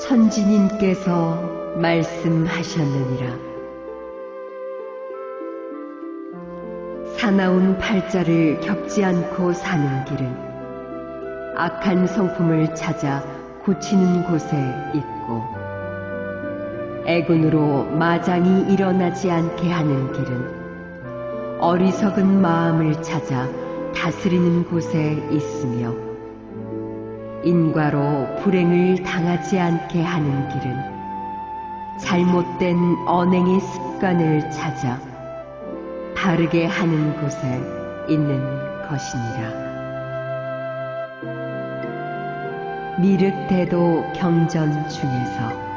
선지님께서 말씀하셨느니라. 사나운 팔자를 겪지 않고 사는 길은 악한 성품을 찾아 고치는 곳에 있고 애군으로 마장이 일어나지 않게 하는 길은 어리석은 마음을 찾아 다스리는 곳에 있으며 인과로 불행을 당하지 않게 하는 길은 잘못된 언행의 습관을 찾아 바르게 하는 곳에 있는 것이니라. 미륵대도 경전 중에서